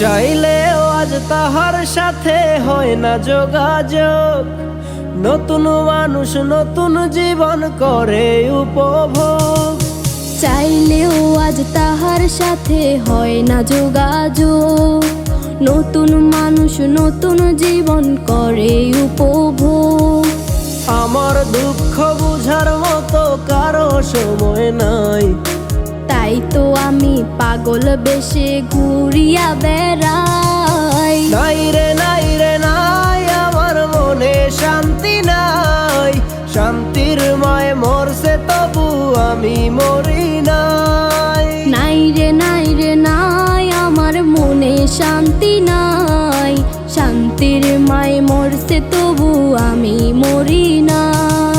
চাইলেও আজ তাহার সাথে হয় না যোগাযোগ। নতুন মানুষ নতুন জীবন করে উপভোগ। চাইলেও আজ তাহার সাথে হয় না যোগাযোগ। নতুন মানুষ নতুন জীবন করে উপভোগ। আমার দুঃখ বুঝার মতো কারও সময় আমি পাগল বেশে ঘুরিয়া বেড়াই। নাই রে নাই রে নাই আমার মনে শান্তি নাই। শান্তির মায় মরছে তবু আমি মরি নাই। নাই রে নাই রে নাই আমার মনে শান্তি নাই। শান্তির মায় মরছে তবু আমি মরি নাই।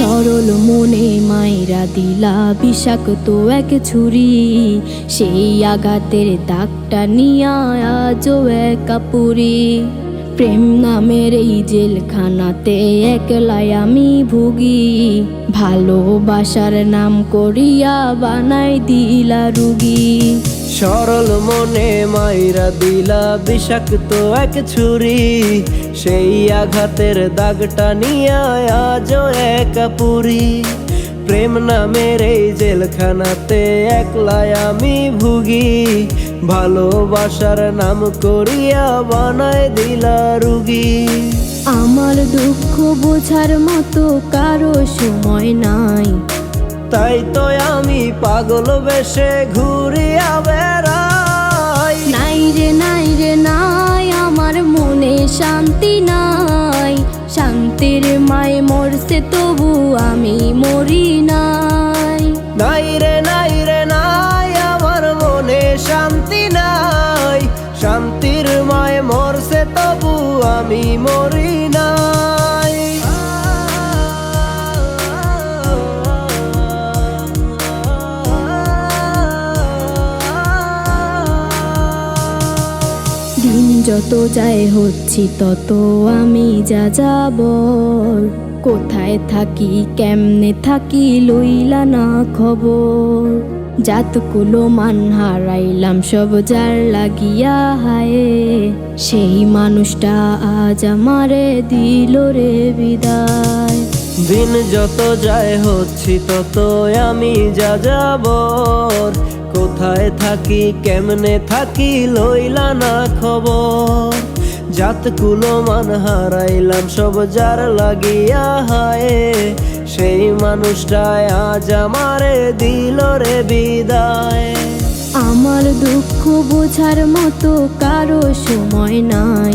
সরল মনে মায়েরা দিলা বিষাক্ত এক ছুরি। সেই আঘাতের দাগটা নিয়া আজও একা পুরি প্রেম নামের এই জেলখানাতে একলাই আমি ভুগি। ভালোবাসার নাম করিয়া বানাই দিলা রুগী। সরল মনে মাইরা দিলা বিষাক্ত এক ছুরি। সেই আঘাতের দাগটা নিয়ে আজও একা পুরি। প্রেম নামের এই জেলখানাতে একলাই আমি ভুগি। ভালোবাসার নাম করিয়া বানায় দিলা রুগী। আমার দুঃখ বোঝার মতো কারও সময় নাই। তাই তো আমি পাগল বেশে ঘুরিয়া বেড়াই। নাই রে নাই রে নাই আমার মনে শান্তি নাই। শান্তির মায় মরছে তবু আমি মরি নাই আমি মরি নাই। দিন যত যায় হচ্ছি তত আমি যা যাব কোথায় থাকি, কেমনে থাকি লইলা না খবর। জাতকুলো মান হারাইলাম, সব যার লাগিয়া হায়। সেই মানুষটা আজ আমারে দিল রে বিদায়। দিন যত যায় হচ্ছি তত আমি যা যাবর কোথায় থাকি, কেমনে থাকি, লইলা না খবর। জাত কুলো মান হারাইলাম, সব যার লাগিয়া হায়। সেই মানুষটায় আজ আমারে দিল রে বিদায়। আমার দুঃখ বোঝার মতো কারও সময় নাই।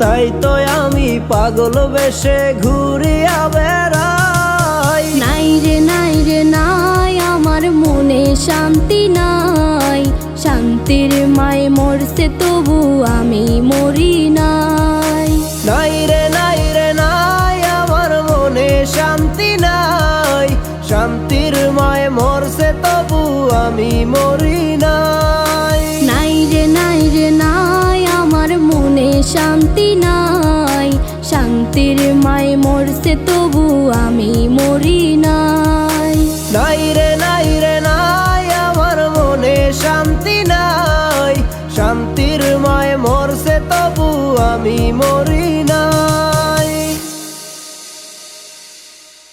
তাই তো আমি পাগল বেশে ঘুরিয়া বেড়াই। নাই রে নাই রে নাই আমার মনে শান্তি নাই। শান্তির মায় মরছে তবু আমি মরি নাই। নাই তবু আমি মরি নাই। নাই রে নাই রে নাই আমার মনে শান্তি নাই। শান্তির মায় মরছে তবু আমি মরি নাই। নাই রে নাই রে নাই আমার মনে শান্তি নাই। শান্তির মায় মরছে তবু আমি মরি